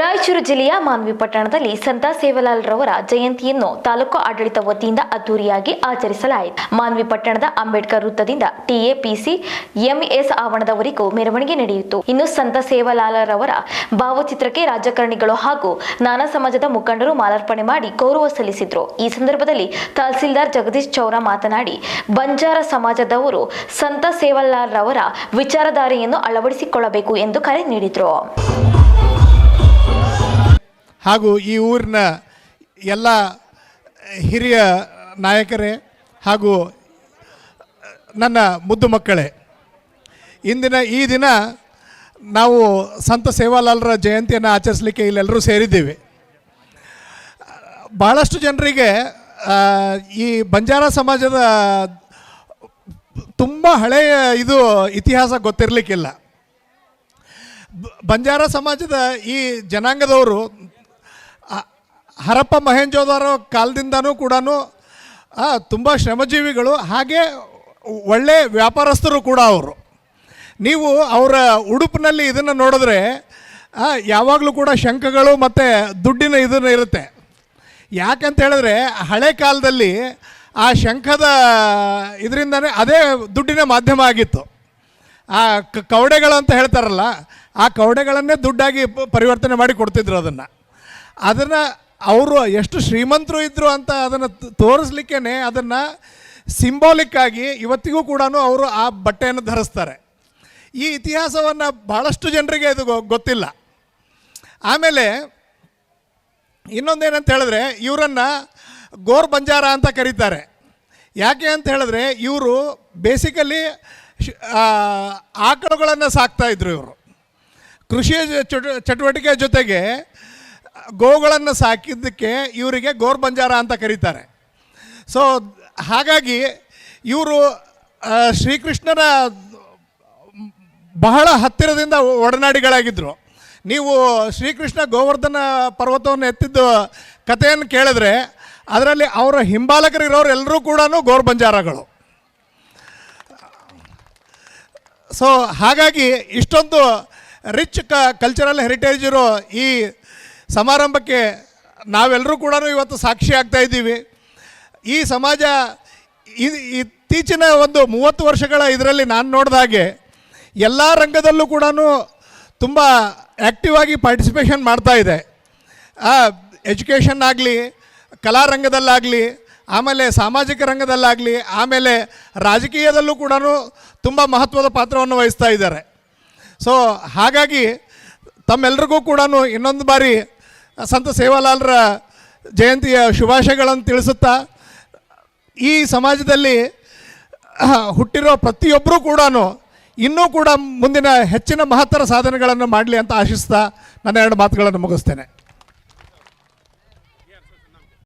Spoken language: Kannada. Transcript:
ರಾಯಚೂರು ಜಿಲ್ಲೆಯ ಮಾನ್ವಿ ಪಟ್ಟಣದಲ್ಲಿ ಸಂತ ಸೇವಲಾಲ್ ರವರ ಜಯಂತಿಯನ್ನು ತಾಲೂಕು ಆಡಳಿತ ವತಿಯಿಂದ ಅದ್ದೂರಿಯಾಗಿ ಆಚರಿಸಲಾಯಿತು. ಮಾನ್ವಿ ಪಟ್ಟಣದ ಅಂಬೇಡ್ಕರ್ ವೃತ್ತದಿಂದ ಟಿಎಪಿಸಿ ಎಂಎಸ್ ಆವರಣದವರೆಗೂ ಮೆರವಣಿಗೆ ನಡೆಯಿತು. ಇನ್ನು ಸಂತ ಸೇವಲಾಲ್ ರವರ ಭಾವಚಿತ್ರಕ್ಕೆ ರಾಜಕಾರಣಿಗಳು ಹಾಗೂ ನಾನಾ ಸಮಾಜದ ಮುಖಂಡರು ಮಾಲಾರ್ಪಣೆ ಮಾಡಿ ಗೌರವ ಸಲ್ಲಿಸಿದ್ರು. ಈ ಸಂದರ್ಭದಲ್ಲಿ ತಹಸೀಲ್ದಾರ್ ಜಗದೀಶ್ ಚೌರ ಮಾತನಾಡಿ, ಬಂಜಾರ ಸಮಾಜದವರು ಸಂತ ಸೇವಲಾಲ್ ರವರ ವಿಚಾರಧಾರೆಯನ್ನು ಅಳವಡಿಸಿಕೊಳ್ಳಬೇಕು ಎಂದು ಕರೆ ನೀಡಿದರು. ಹಾಗೂ ಈ ಊರಿನ ಎಲ್ಲ ಹಿರಿಯ ನಾಯಕರೇ ಹಾಗೂ ನನ್ನ ಮುದ್ದು ಮಕ್ಕಳೇ, ಇಂದಿನ ಈ ದಿನ ನಾವು ಸಂತ ಸೇವಾಲಾಲ್ರ ಜಯಂತಿಯನ್ನು ಆಚರಿಸಲಿಕ್ಕೆ ಇಲ್ಲೆಲ್ಲರೂ ಸೇರಿದ್ದೀವಿ. ಭಾಳಷ್ಟು ಜನರಿಗೆ ಈ ಬಂಜಾರ ಸಮಾಜದ ತುಂಬ ಹಳೆಯ ಇದು ಇತಿಹಾಸ ಗೊತ್ತಿರಲಿಕ್ಕಿಲ್ಲ. ಬಂಜಾರ ಸಮಾಜದ ಈ ಜನಾಂಗದವರು ಹರಪ್ಪ ಮಹೇಂಜೋದಾರೋ ಕಾಲದಿಂದನೂ ಕೂಡ ತುಂಬ ಶ್ರಮಜೀವಿಗಳು, ಹಾಗೆ ಒಳ್ಳೆ ವ್ಯಾಪಾರಸ್ಥರು ಕೂಡ ಅವರು. ನೀವು ಅವರ ಉಡುಪಿನಲ್ಲಿ ಇದನ್ನು ನೋಡಿದ್ರೆ ಯಾವಾಗಲೂ ಕೂಡ ಶಂಖಗಳು ಮತ್ತು ದುಡ್ಡಿನ ಇದನ್ನು ಇರುತ್ತೆ. ಯಾಕಂತ ಹೇಳಿದ್ರೆ, ಹಳೆ ಕಾಲದಲ್ಲಿ ಆ ಶಂಖದ ಇದರಿಂದನೇ ಅದೇ ದುಡ್ಡಿನ ಮಾಧ್ಯಮ ಆಗಿತ್ತು. ಆ, ಕ- ಕವಡೆಗಳು ಅಂತ ಹೇಳ್ತಾರಲ್ಲ, ಆ ಕವಡೆಗಳನ್ನೇ ದುಡ್ಡಾಗಿ ಪರಿವರ್ತನೆ ಮಾಡಿ ಕೊಡ್ತಿದ್ರು ಅದನ್ನು. ಅದನ್ನು ಅವರು ಎಷ್ಟು ಶ್ರೀಮಂತರು ಇದ್ದರು ಅಂತ ಅದನ್ನು ತೋರಿಸ್ಲಿಕ್ಕೇ ಅದನ್ನು ಸಿಂಬಾಲಿಕ್ ಆಗಿ ಇವತ್ತಿಗೂ ಕೂಡ ಅವರು ಆ ಬಟ್ಟೆಯನ್ನು ಧರಿಸ್ತಾರೆ. ಈ ಇತಿಹಾಸವನ್ನು ಭಾಳಷ್ಟು ಜನರಿಗೆ ಇದು ಗೊತ್ತಿಲ್ಲ. ಆಮೇಲೆ ಇನ್ನೊಂದೇನಂತ ಹೇಳಿದ್ರೆ ಇವರನ್ನು ಗೋರ್ ಬಂಜಾರ ಅಂತ ಕರೀತಾರೆ. ಯಾಕೆ ಅಂತ ಹೇಳಿದ್ರೆ ಇವರು ಬೇಸಿಕಲಿ ಆಕಳುಗಳನ್ನು ಸಾಕ್ತಾಯಿದ್ರು ಇವರು. ಕೃಷಿ ಚಟು ಚಟುವಟಿಕೆ ಜೊತೆಗೆ ಗೋಗಳನ್ನು ಸಾಕಿದ್ದಕ್ಕೆ ಇವರಿಗೆ ಗೋರ್ ಬಂಜಾರ ಅಂತ ಕರೀತಾರೆ. ಸೊ ಹಾಗಾಗಿ ಇವರು ಶ್ರೀಕೃಷ್ಣನ ಬಹಳ ಹತ್ತಿರದಿಂದ ಒಡನಾಡಿಗಳಾಗಿದ್ದರು ನೀವು ಶ್ರೀಕೃಷ್ಣ ಗೋವರ್ಧನ ಪರ್ವತವನ್ನು ಎತ್ತಿದ್ದು ಕಥೆಯನ್ನು ಕೇಳಿದ್ರೆ ಅದರಲ್ಲಿ ಅವರ ಹಿಂಬಾಲಕರಿರೋರು ಎಲ್ಲರೂ ಕೂಡ ಗೋರ್ ಬಂಜಾರಗಳು. ಸೊ ಹಾಗಾಗಿ ಇಷ್ಟೊಂದು ರಿಚ್ ಕ ಕಲ್ಚರಲ್ ಹೆರಿಟೇಜ್ ಇರೋ ಈ ಸಮಾರಂಭಕ್ಕೆ ನಾವೆಲ್ಲರೂ ಕೂಡ ಇವತ್ತು ಸಾಕ್ಷಿ ಆಗ್ತಾ ಇದ್ದೀವಿ. ಈ ಸಮಾಜ ಇತ್ತೀಚಿನ ಒಂದು ಮೂವತ್ತು ವರ್ಷಗಳ ಇದರಲ್ಲಿ ನಾನು ನೋಡಿದ ಹಾಗೆ ಎಲ್ಲ ರಂಗದಲ್ಲೂ ಕೂಡ ತುಂಬ ಆ್ಯಕ್ಟಿವ್ ಆಗಿ ಪಾರ್ಟಿಸಿಪೇಷನ್ ಮಾಡ್ತಾ ಇದೆ. ಎಜುಕೇಷನ್ ಆಗಲಿ ಕಲಾರಂಗದಲ್ಲಾಗಲಿ ಆಮೇಲೆ ಸಾಮಾಜಿಕ ರಂಗದಲ್ಲಾಗಲಿ, ಆಮೇಲೆ ರಾಜಕೀಯದಲ್ಲೂ ಕೂಡ ತುಂಬ ಮಹತ್ವದ ಪಾತ್ರವನ್ನು ವಹಿಸ್ತಾ ಇದ್ದಾರೆ. ಸೊ ಹಾಗಾಗಿ ತಮ್ಮೆಲ್ರಿಗೂ ಕೂಡ ಇನ್ನೊಂದು ಬಾರಿ ಸಂತ ಸೇವಾಲಾಲ್ರ ಜಯಂತಿಯ ಶುಭಾಶಯಗಳನ್ನು ತಿಳಿಸುತ್ತಾ, ಈ ಸಮಾಜದಲ್ಲಿ ಹುಟ್ಟಿರೋ ಪ್ರತಿಯೊಬ್ಬರೂ ಕೂಡ ಇನ್ನೂ ಕೂಡ ಮುಂದಿನ ಹೆಚ್ಚಿನ ಮಹತ್ತರ ಸಾಧನೆಗಳನ್ನು ಮಾಡಲಿ ಅಂತ ಆಶಿಸ್ತಾ ನನ್ನ ಎರಡು ಮಾತುಗಳನ್ನು ಮುಗಿಸ್ತೇನೆ.